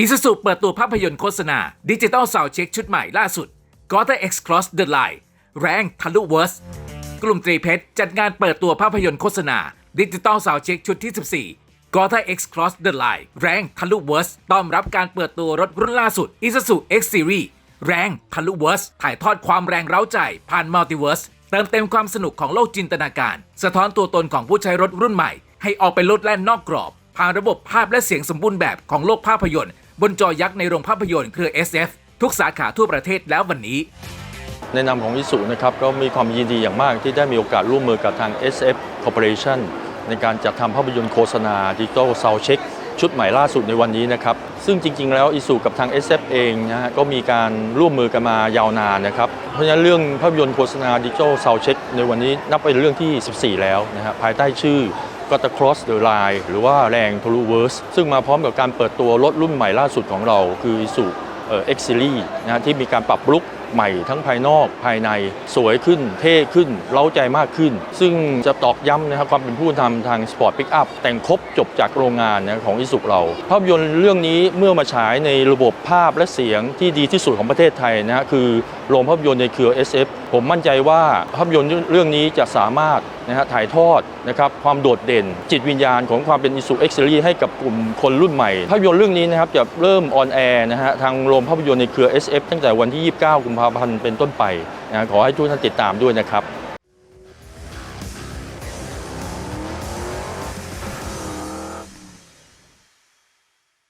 อีซูซูเปิดตัวภาพยนตร์โฆษณาดิจิตอลซาวเช็คชุดใหม่ล่าสุด g o t h e X Cross the Line แรงทะลุเวิร์สกลุ่มตรีเพชรจัดงานเปิดตัวภาพยนตร์โฆษณาดิจิตอลซาวเช็คชุดที่ 14 g o t h e X Cross the Line แรงทะลุเวิร์สต้อนรับการเปิดตัวรถรุ่นล่าสุด Isuzu X Series แรงทะลุเวิร์สถ่ายทอดความแรงเร้าใจผ่านมัลติเวิร์สเติมเต็มความสนุกของโลกจินตนาการ สะท้อนตัวตนของผู้ใช้รถรุ่นใหม่ ให้ออกไปลดแล่นนอกกรอบ ผ่านระบบภาพและเสียงสมบูรณ์แบบของโลกภาพยนตร์ บนจอยักษ์ในโรงภาพยนตร์เครือ SF ทุกสาขาทั่วประเทศแล้ววันนี้ ในนามของอิสุนะครับก็มีความยินดีอย่างมากที่ได้มีโอกาสร่วมมือกับทาง SF Corporation ในการจัดทำภาพยนตร์โฆษณาดิจิ t a ลซาวเช็คชุดใหม่ล่าสุดในวันนี้นะครับ ซึ่งจริง ๆ แล้วอิสุกับทาง SF เองนะฮะก็มีการร่วมมือกันมายาวนานนะครับ เพราะฉะนั้นเรื่องภาพยนตร์โฆษณาดิจิ t a ลซาวเช็คในวันนี้นับเป็นเรื่องที่ 14 แล้วนะฮะภายใต้ชื่อ ก็ต Cross the Line หรือว่าแรงทะลุเวิร์สซึ่งมาพร้อมกับการเปิดตัวรถรุ่นใหม่ล่าสุดของเรา คือ Isuzu เอ่อ X Series นะฮะที่มีการปรับลุก ใหม่ทั้งภายนอกภายในสวยขึ้น เท่ขึ้น เล้าใจมากขึ้น ซึ่งจะตอกย้ำนะครับความเป็นผู้นำทางสปอร์ตปิกอัพแต่งครบจบจากโรงงานนะของอิสุเรา ภาพยนตร์เรื่องนี้เมื่อมาฉายในระบบภาพและเสียงที่ดีที่สุดของประเทศไทยนะฮะคือโรงภาพยนตร์ในเครือ SF ผมมั่นใจว่าภาพยนตร์เรื่องนี้จะสามารถนะฮะถ่ายทอดนะครับความโดดเด่น จิตวิญญาณของความเป็นอิสุเอ็กซ์เรีให้กับกลุ่มคนรุ่นใหม่ ภาพยนตร์เรื่องนี้นะครับจะเริ่มออนแอร์นะฮะทางโรงภาพยนตร์ในเครือ SF ตั้งแต่วันที่ 29 กุมมภาพันธ์เป็นต้นไปนะขอให้ทุกท่านติดตามด้วยนะครับ